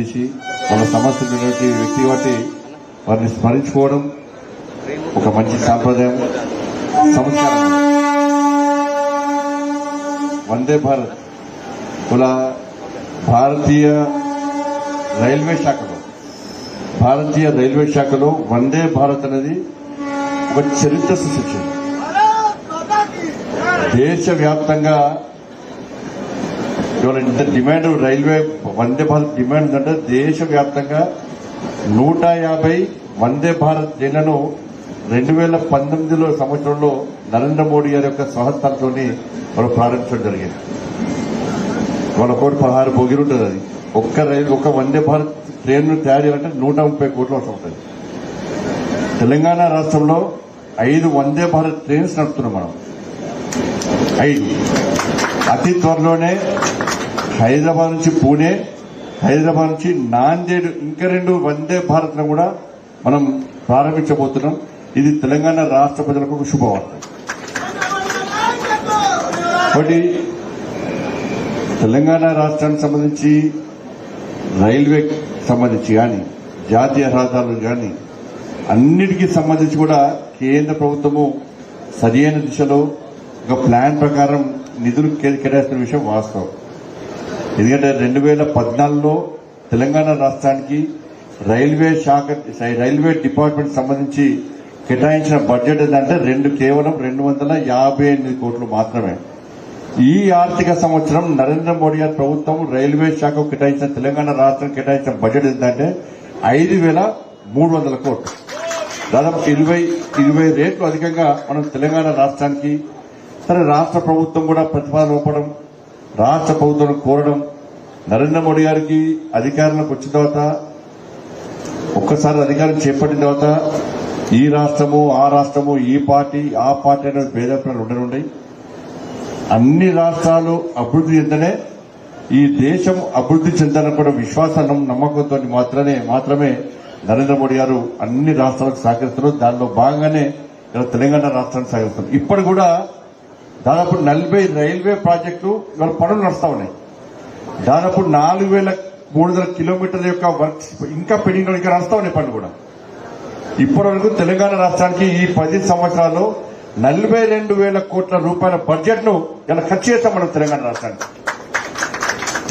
చేసి వాళ్ళ సమస్యలున్నటువంటి వ్యక్తి కాబట్టి వారిని స్మరించుకోవడం ఒక మంచి సాంప్రదాయం. సంస్కారం. వందే భారత్. ఇలా భారతీయ రైల్వే శాఖలో భారతీయ రైల్వే శాఖలో వందే భారత్ అనేది ఒక చరిత్ర సృష్టించింది. దేశవ్యాప్తంగా ఇవాళ ఇంత demand railway Vande Bharat demand అంటే దేశవ్యాప్తంగా నూట యాభై వందే భారత్ ట్రైన్లను రెండు వేల పంతొమ్మిదిలో సంవత్సరంలో నరేంద్ర మోడీ గారి యొక్క స్వహస్తాలతో వాళ్ళు ప్రారంభించడం జరిగింది. వాళ్ళ కోటి పదహారు బోగిలు ఉంటుంది అది. ఒక్క రైలు ఒక్క వందే భారత్ ట్రైన్ను తయారు చేయాలంటే నూట ముప్పై కోట్లు అవసరం ఉంటుంది. తెలంగాణ రాష్ట్రంలో ఐదు వందే భారత్ ట్రైన్స్ నడుపుతున్నాం మనం. ఐదు. అతి త్వరలోనే హైదరాబాద్ నుంచి పూణే హైదరాబాద్ నుంచి నాందేడ్ ఇంకా రెండు వందే భారత్ కూడా మనం ప్రారంభించబోతున్నాం. ఇది తెలంగాణ రాష్ట్ర ప్రజలకు ఒక శుభవార్త. తెలంగాణ రాష్ట్రానికి సంబంధించి రైల్వే సంబంధించి కానీ జాతీయ రహదారులు కానీ అన్నిటికీ సంబంధించి కూడా కేంద్ర ప్రభుత్వము సరియైన దిశలో ఒక ప్లాన్ ప్రకారం నిధులు కేటాయిస్తున్న విషయం వాస్తవం. ఎందుకంటే రెండు వేల పద్నాలుగులో తెలంగాణ రాష్ట్రానికి రైల్వే శాఖ రైల్వే డిపార్ట్మెంట్ సంబంధించి కేటాయించిన బడ్జెట్ ఏంటంటే రెండు కేవలం రెండు వందల యాభై ఎనిమిది కోట్లు మాత్రమే. ఈ ఆర్థిక సంవత్సరం నరేంద్ర మోడీ గారి ప్రభుత్వం రైల్వే శాఖకు కేటాయించిన తెలంగాణ రాష్ట్రం కేటాయించిన బడ్జెట్ ఏంటంటే ఐదు వేల మూడు వందల కోట్లు. దాదాపు ఇరవై ఇరవై రేట్లు అధికంగా మనం తెలంగాణ రాష్ట్రానికి సరే రాష్ట్ర ప్రభుత్వం కూడా ప్రతిపాదన ఇవ్వడం రాష్ట్ర ప్రభుత్వం కోరడం నరేంద్ర మోడీ గారికి అధికారంలోకి వచ్చిన తర్వాత ఒక్కసారి అధికారం చేపట్టిన తర్వాత ఈ రాష్ట్రము ఆ రాష్ట్రము ఈ పార్టీ ఆ పార్టీ అనేది భేదాభిప్రాయాలు ఉండనుండయి అన్ని రాష్ట్రాలు అభివృద్ధి చెందనే ఈ దేశం అభివృద్ధి చెందాలని కూడా విశ్వాసం నమ్మకంతో మాత్రమే మాత్రమే నరేంద్ర మోడీ గారు అన్ని రాష్ట్రాలకు సహకరిస్తున్నారు. దానిలో భాగంగానే తెలంగాణ రాష్ట్రానికి సహకరిస్తున్నారు ఇప్పుడు కూడా దాదాపు నలభై రైల్వే ప్రాజెక్టులు ఇవాళ పనులు నడుస్తా ఉన్నాయి. దాదాపు నాలుగు వేల మూడు వందల కిలోమీటర్ల యొక్క వర్క్స్ ఇంకా పెండింగ్ ఇంకా నడుస్తా ఉన్నాయి పనులు కూడా. ఇప్పటి వరకు తెలంగాణ రాష్ట్రానికి ఈ పది సంవత్సరాల్లో నలభై రెండు వేల కోట్ల రూపాయల బడ్జెట్ను ఇలా ఖర్చు చేస్తాం మనం తెలంగాణ రాష్ట్రానికి.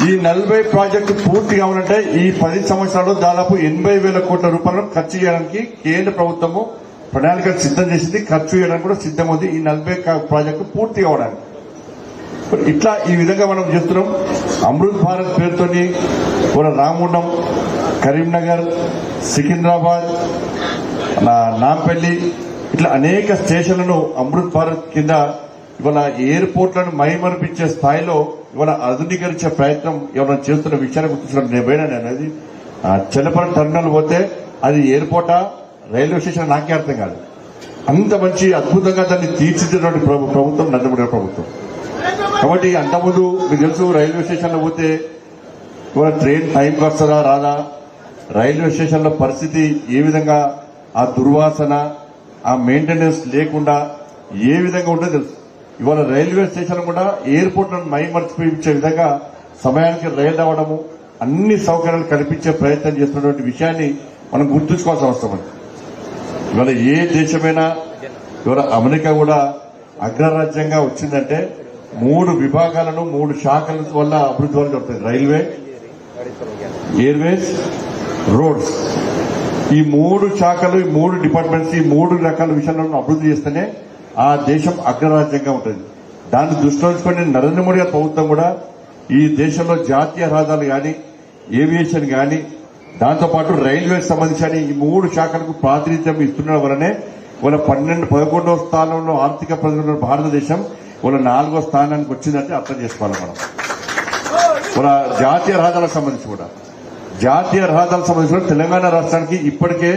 ఈ నలభై ప్రాజెక్టు పూర్తి కావాలంటే ఈ పది సంవత్సరాల్లో దాదాపు ఎనభై వేల కోట్ల రూపాయలను ఖర్చు చేయడానికి కేంద్ర ప్రభుత్వము ప్రణాళిక సిద్ధం చేసింది ఖర్చు చేయడానికి కూడా సిద్ధం ఉంది. ఈ నలభై ప్రాజెక్టు పూర్తి అవడానికి ఇట్లా ఈ విధంగా మనం చేస్తున్నాం. అమృత్ భారత్ పేరుతోని కూడా రామగుండం కరీంనగర్ సికింద్రాబాద్ నాంపల్లి ఇట్లా అనేక స్టేషన్లను అమృత్ భారత్ కింద ఇవాళ ఎయిర్పోర్ట్లను మైమర్పించే స్థాయిలో ఇవాళ ఆధునీకరించే ప్రయత్నం ఎవరైనా చేస్తున్న విషయాన్ని గుర్తించడం నేను పోయినా నేను అది టర్మినల్ పోతే అది ఎయిర్పోర్టా? రైల్వే స్టేషన్ నాకే అర్థం కాదు. అంత మంచి అద్భుతంగా దాన్ని తీర్చిదిద్దినటువంటి ప్రభుత్వం నరేంద్ర ప్రభుత్వం. కాబట్టి అంతకుముందు మీకు తెలుసు రైల్వే స్టేషన్లో పోతే ఇవాళ ట్రైన్ టైంకి వస్తుందా రాదా? రైల్వే స్టేషన్లో పరిస్థితి ఏ విధంగా ఆ దుర్వాసన ఆ మెయింటెనెన్స్ లేకుండా ఏ విధంగా ఉంటుందో తెలుసు. ఇవాళ రైల్వే స్టేషన్ కూడా ఎయిర్పోర్ట్ మైమర్చిపోయించే విధంగా సమయానికి రైలు రావడము అన్ని సౌకర్యాలు కల్పించే ప్రయత్నం చేస్తున్నటువంటి విషయాన్ని మనం గుర్తుంచుకోవాల్సిన అవసరం ఉంది. ఇవాళ ఏ దేశమైనా ఇవాళ అమెరికా కూడా అగ్రరాజ్యంగా వచ్చిందంటే మూడు విభాగాలను మూడు శాఖల వల్ల అభివృద్ధి వల్ల జరుగుతుంది రైల్వే ఎయిర్వేస్ రోడ్స్. ఈ మూడు శాఖలు ఈ మూడు డిపార్ట్మెంట్స్ ఈ మూడు రకాల విషయాలను అభివృద్ధి చేస్తేనే ఆ దేశం అగ్రరాజ్యంగా ఉంటుంది. దాన్ని దృష్టిలో ఉంచుకొని నరేంద్ర మోడీ ప్రభుత్వం కూడా ఈ దేశంలో జాతీయ రహదారులు కానీ ఏవియేషన్ కానీ దాంతోపాటు రైల్వేకి సంబంధించిన ఈ మూడు శాఖలకు ప్రాతినిధ్యం ఇస్తున్న వలనే వాళ్ళ పన్నెండు పదకొండవ స్థానంలో ఆర్థిక ప్రజలు భారతదేశం వాళ్ళ నాలుగో స్థానానికి వచ్చిందంటే అర్థం చేసుకోవాలి మనం. మన జాతీయ రహదారులకు సంబంధించి కూడా. జాతీయ రహదారులకు సంబంధించి కూడా తెలంగాణ రాష్ట్రానికి ఇప్పటికే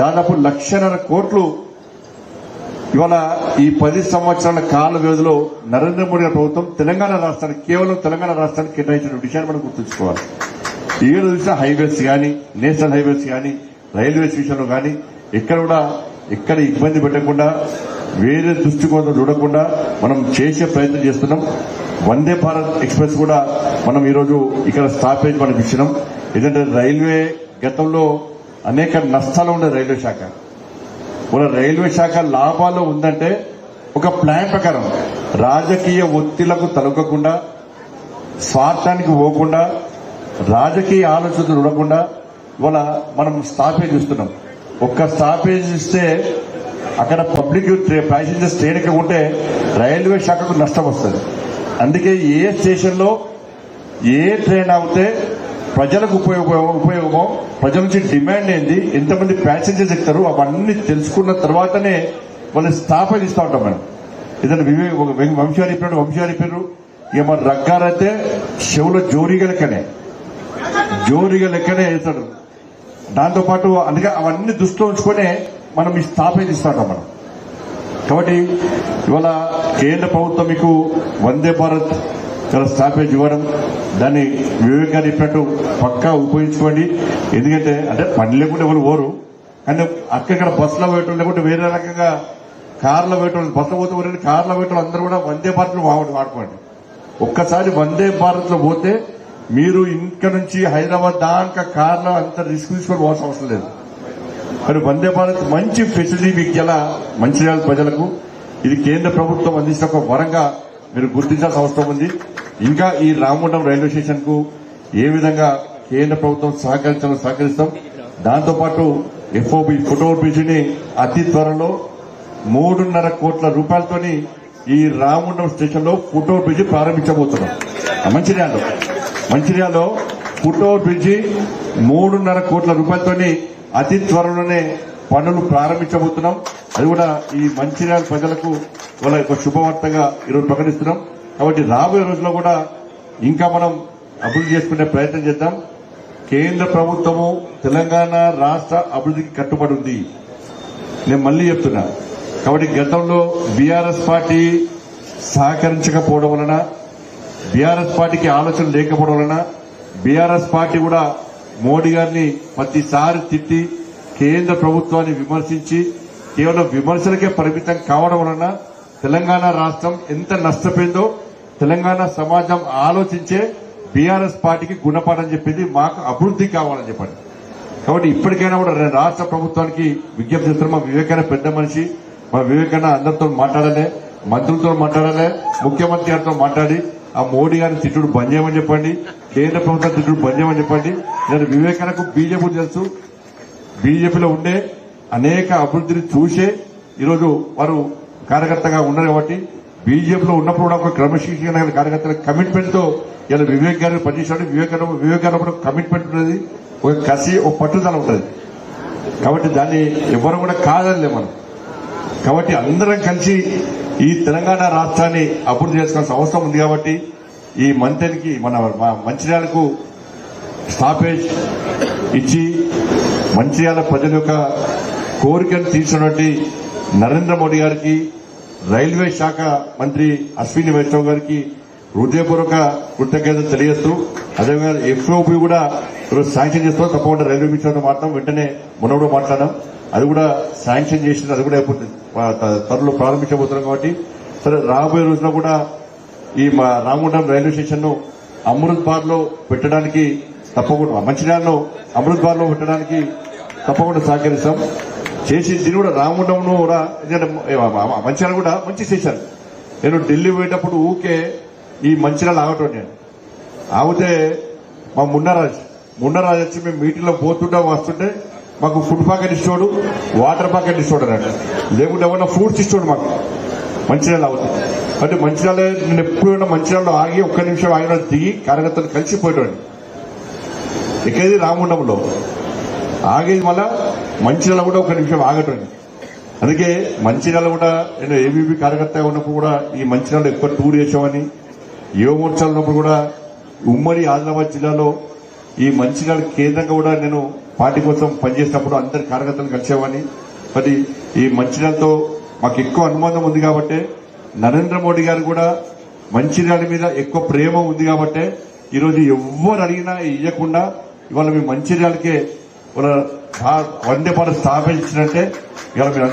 దాదాపు లక్షన్నర కోట్లు ఇవాళ ఈ పది సంవత్సరాల కాల వ్యవధిలో నరేంద్ర మోడీ ప్రభుత్వం తెలంగాణ రాష్ట్రానికి కేవలం తెలంగాణ రాష్ట్రానికి కేటాయించిన విషయాన్ని మనం గుర్తుంచుకోవాలి. ఏడు చూసినా హైవేస్ కానీ నేషనల్ హైవేస్ కానీ రైల్వేస్ విషయంలో కానీ ఎక్కడ కూడా ఎక్కడ ఇబ్బంది పెట్టకుండా వేరే దృష్టికోణం చూడకుండా మనం చేసే ప్రయత్నం చేస్తున్నాం. వందే భారత్ ఎక్స్ప్రెస్ కూడా మనం ఈరోజు ఇక్కడ స్టాపేజ్ మనకి ఇచ్చినాం. ఎందుకంటే రైల్వే గతంలో అనేక నష్టాలు ఉండే రైల్వే శాఖ. మన రైల్వే శాఖ లాభాలు ఉందంటే ఒక ప్లాన్ ప్రకారం రాజకీయ ఒత్తిళ్ళకు తలగకుండా స్వార్థానికి పోకుండా రాజకీయ ఆలోచనలు ఉండకుండా ఇవాళ మనం స్టాపేజ్ ఇస్తున్నాం ఒక్క స్టాపేజ్ ఇస్తే అక్కడ పబ్లిక్ ప్యాసింజర్స్ ట్రైన్ ఉంటే రైల్వే శాఖకు నష్టం వస్తుంది. అందుకే ఏ స్టేషన్లో ఏ ట్రైన్ అవుతే ప్రజలకు ఉపయోగం ఉపయోగం ప్రజల నుంచి డిమాండ్ ఏంది ఎంతమంది ప్యాసింజర్స్ ఎక్కుతారు అవన్నీ తెలుసుకున్న తర్వాతనే వాళ్ళు స్టాపేజ్ ఇస్తూ ఉంటాం మనం. ఏదైనా వివే ఒక వెం- వంశాలు పేరు ఇక మన రగ్గారైతే చెవుల జోరీగా లెక్కనే. జోరీగా లెక్కనే వేస్తాడు దాంతో పాటు అందుకే అవన్నీ దృష్టిలో ఉంచుకునే మనం ఈ స్టాపేజ్ మనం. కాబట్టి ఇవాళ కేంద్ర ప్రభుత్వం మీకు వందే భారత్ చాలా స్టాపేజ్ ఇవ్వడం దాన్ని వివేకాన్ని చెప్పినట్టు పక్కా ఉపయోగించుకోండి. ఎందుకంటే అంటే పని లేకుండా ఎవరు ఓరు కానీ అక్కడ బస్సులో పోయటం లేకుంటే వేరే రకంగా కార్లో పోయటం బస్సులో పోతే ఊరండి కార్లో పోయటం అందరూ కూడా వందే భారత్లో వాడుకోండి. ఒక్కసారి వందే భారత్లో పోతే మీరు ఇంకా నుంచి హైదరాబాద్ దాకా కార్లో అంత రిస్క్ తీసుకొని పోవాల్సిన అవసరం లేదు. మరి వందే భారత్ మంచి ఫెసిలిటీ మీకు గల మంచిర్యాల ప్రజలకు. ఇది కేంద్ర ప్రభుత్వం అందించిన ఒక వరంగా మీరు గుర్తించాల్సిన అవసరం ఉంది. ఇంకా ఈ రామగుండం రైల్వే స్టేషన్కు ఏ విధంగా కేంద్ర ప్రభుత్వం సహకరించాలో సహకరిస్తాం. దాంతోపాటు ఎఫ్ఓబి ఫోటో బ్రిడ్జిని అతి త్వరలో మూడున్నర కోట్ల రూపాయలతోని ఈ రామగుండం స్టేషన్లో ఫోటో బ్రిడ్జి ప్రారంభించబోతున్నాం. మంచిర్యాలలో మంచిర్యాలలో ఫుట్ ఓవర్ బ్రిడ్జి మూడున్నర కోట్ల రూపాయలతోని అతి త్వరలోనే పనులు ప్రారంభించబోతున్నాం. అది కూడా ఈ మంచిర్యాల ప్రజలకు వాళ్ళ యొక్క శుభవార్తగా ఈరోజు ప్రకటిస్తున్నాం. కాబట్టి రాబోయే రోజుల్లో కూడా ఇంకా మనం అభివృద్ధి చేసుకునే ప్రయత్నం చేద్దాం. కేంద్ర ప్రభుత్వము తెలంగాణ రాష్ట్ర అభివృద్ధికి కట్టుబడి ఉంది. నేను మళ్ళీ చెప్తున్నా. కాబట్టి గతంలో బీఆర్ఎస్ పార్టీ సహకరించకపోవడం వలన బీఆర్ఎస్ పార్టీకి ఆలోచన లేకపోవడం వలన బీఆర్ఎస్ పార్టీ కూడా మోడీ గారిని ప్రతిసారి తిట్టి కేంద్ర ప్రభుత్వాన్ని విమర్శించి కేవలం విమర్శలకే పరిమితం కావడం వలన తెలంగాణ రాష్ట్రం ఎంత నష్టపోయిందో తెలంగాణ సమాజం ఆలోచించే బీఆర్ఎస్ పార్టీకి గుణపాఠం చెప్పింది మాకు అభివృద్ధి కావాలని చెప్పండి. కాబట్టి ఇప్పటికైనా కూడా నేను రాష్ట్ర ప్రభుత్వానికి విజ్ఞప్తి చేస్తున్నాం మా వివేకానంద పెద్ద మనిషి మా వివేకానంద అందరితో మాట్లాడాలి మంత్రులతో మాట్లాడాలి ముఖ్యమంత్రి గారితో మాట్లాడి ఆ మోడీ గారిని తిట్టుడు బంద్ చేయమని చెప్పండి కేంద్ర ప్రభుత్వం తిట్టుడు బంద్ చేయమని చెప్పండి. నేను వివేకానకు బీజేపీ తెలుసు. బీజేపీలో ఉండే అనేక అభివృద్ధిని చూసే ఈరోజు వారు కార్యకర్తగా ఉన్నారు కాబట్టి బీజేపీలో ఉన్నప్పుడు కూడా ఒక క్రమశిక్షణ కార్యకర్తల కమిట్మెంట్తో ఇలా వివేక్ గారు పనిచేసాడు వివేక్ వివేక్ గారు కమిట్మెంట్ ఉంటుంది ఒక కసి ఒక పట్టుదల ఉంటుంది. కాబట్టి దాన్ని ఎవరు కూడా కాదనిలే మనం. కాబట్టి అందరం కలిసి ఈ తెలంగాణ రాష్ట్రాన్ని అభివృద్ధి చేసుకోవాల్సిన అవసరం ఉంది కాబట్టి ఈ మంత్రికి మన మంచిర్యాలకు స్టాపేజ్ ఇచ్చి మంచిర్యాల ప్రజల యొక్క కోరికను తీర్చినటువంటి నరేంద్ర మోడీ గారికి రైల్వే శాఖ మంత్రి అశ్విని వైష్ణవ్ గారికి హృదయపూర్వక కృతజ్ఞతలు తెలియజేస్తూ అదేవిధంగా ఎఫ్ఓపి కూడా శాంక్షన్ చేస్తూ తప్పకుండా రైల్వే మిషన్ మాట్లాడడం వెంటనే మనవుడు కూడా మాట్లాడడం అది కూడా శాంక్షన్ చేసింది అది కూడా అయిపోతుంది త- త్వరలో ప్రారంభించబోతున్నాం కాబట్టి. సరే రాబోయే రోజున కూడా ఈ మా రామగుండం రైల్వే స్టేషన్ను అమృత్ బార్లో పెట్టడానికి తప్పకుండా మంచిర్యాలలో అమృత్ బార్లో పెట్టడానికి తప్పకుండా సహకరిస్తాం. చేసి దీన్ని కూడా రామగుండంను కూడా ఎందుకంటే మంచిర్యాల కూడా మంచి స్టేషన్. నేను ఢిల్లీ పోయేటప్పుడు ఊకే ఈ మంచిర్యాల ఆగటం నేను. ఆగితే మా మున్నరాజ్ మున్నరాజ్ వచ్చి మేము మీటింగ్లో పోతుంటే వస్తుంటే మాకు ఫుడ్ ప్యాకెట్ ఇస్తాడు వాటర్ ప్యాకెట్ ఇస్తాడు అన్నట్టు లేకుంటే ఏమన్నా ఫ్రూట్స్ ఇస్తాడు మాకు. మంచిర్యాల అవుతుంది అంటే మంచిర్యాల నేను ఎప్పుడైనా మంచిర్యాలలో ఆగి ఒక్క నిమిషం ఆగిన దిగి కార్యకర్తలు కలిసిపోయాడు ఎక్కేది రామగుండంలో ఆగేది మళ్ళా మంచిర్యాల కూడా ఒక నిమిషం ఆగటండి అందుకే మంచిర్యాల కూడా నేను ఏబీపీ కార్యకర్తగా ఉన్నప్పుడు కూడా ఈ మంచిర్యాలలో ఎక్కువ టూర్ చేసామని యువమోర్చాలు ఉన్నప్పుడు కూడా ఉమ్మడి ఆదిలాబాద్ జిల్లాలో ఈ మంచిర్యాల కేంద్రంగా కూడా నేను పార్టీ కోసం పనిచేసినప్పుడు అందరి కార్యకర్తలు కలిసేవాడిని. మరి ఈ మంచిర్యాలతో మాకు ఎక్కువ అనుబంధం ఉంది కాబట్టి నరేంద్ర మోడీ గారు కూడా మంచిర్యాల మీద ఎక్కువ ప్రేమ ఉంది కాబట్టి ఈరోజు ఎవ్వరు అడిగినా ఇవ్వకుండా ఇవాళ మీ మంచిర్యాలకే వాళ్ళ వందే భారత్ స్థాపించినట్టే ఇవాళ మీరు